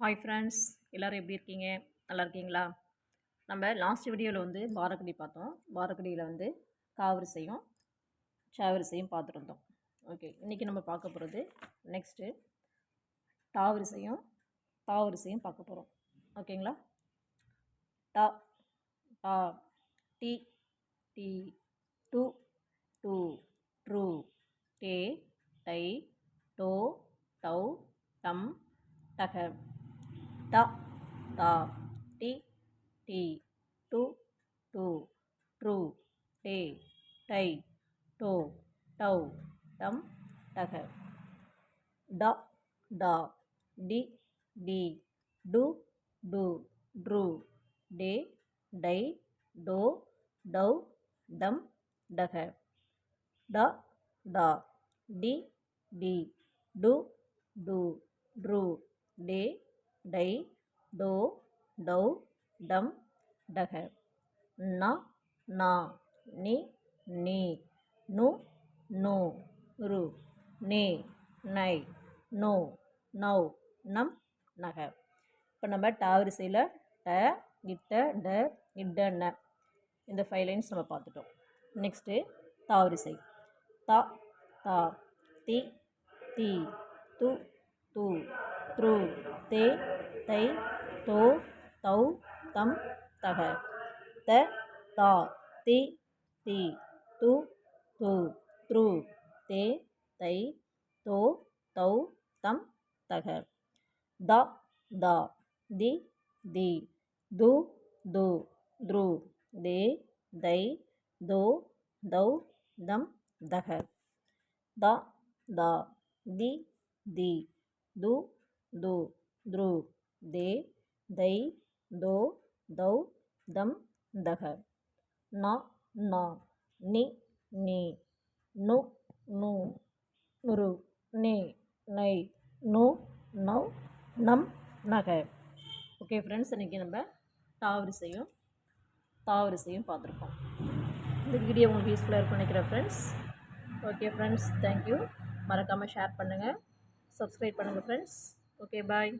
Hi friends எல்லோரும் எப்படி இருக்கீங்க? நல்லா இருக்கீங்களா? நம்ம லாஸ்ட் வீடியோவில் வந்து பாரக்கடி பார்த்தோம். பாரக்கடியில் வந்து காவரிசையும் சாவரிசையும் பார்த்துருந்தோம் ஓகே இன்றைக்கி நம்ம பார்க்க போகிறது நெக்ஸ்ட்டு டாவரிசையும் தாவரிசையும் பார்க்க போகிறோம் ஓகேங்களா டா டா டி டி டு டு ட்ரூ டே டை டோ டவ் டம் டக. ட டா டி டி டு டு ட்ரூ டே டை டோ டௌ டம் டக ட டா டி டி டு டு ட்ரூ டே டை டோ டௌ டம் டக ட டா டி டி டு டு ட்ரூ டே டை டோ டௌ டம் டக. ந நா நி நீ. நு நு. ரு நே நை நோ நௌ நம் நக. இப்போ நம்ம டாவரிசையில் ட இட்ட ட இட்ட ந. இந்த ஃபைவ் லைன்ஸ் நம்ம பார்த்துட்டோம். நெக்ஸ்ட்டு தாவரிசை தா தா தி தி து து த்ரு தே தை தோ தௌ தம் தக த தா தி தி து து த்ரு தே தை தோ தௌ தம் தக த த தி தி து து த்ரு தே தை தோ தௌ தம் தக த த தி தி து து த்ரு தே தை தோ தௌ தம் தக. ந நா நி நீ நு நு நுரு நே நை நு நௌ நம் நக. ஓகே ஃப்ரெண்ட்ஸ் இன்றைக்கி நம்ம தாவரிசையும் தாவரிசையும் பார்த்துருக்கோம். இந்த வீடியோ உங்களுக்கு யூஸ்ஃபுல்லாக இருக்கும் நினைக்கிறேன் friends okay friends thank you மறக்காமல் ஷேர் பண்ணுங்கள் சப்ஸ்கிரைப் பண்ணுங்கள் ஃப்ரெண்ட்ஸ் ஓகே பாய்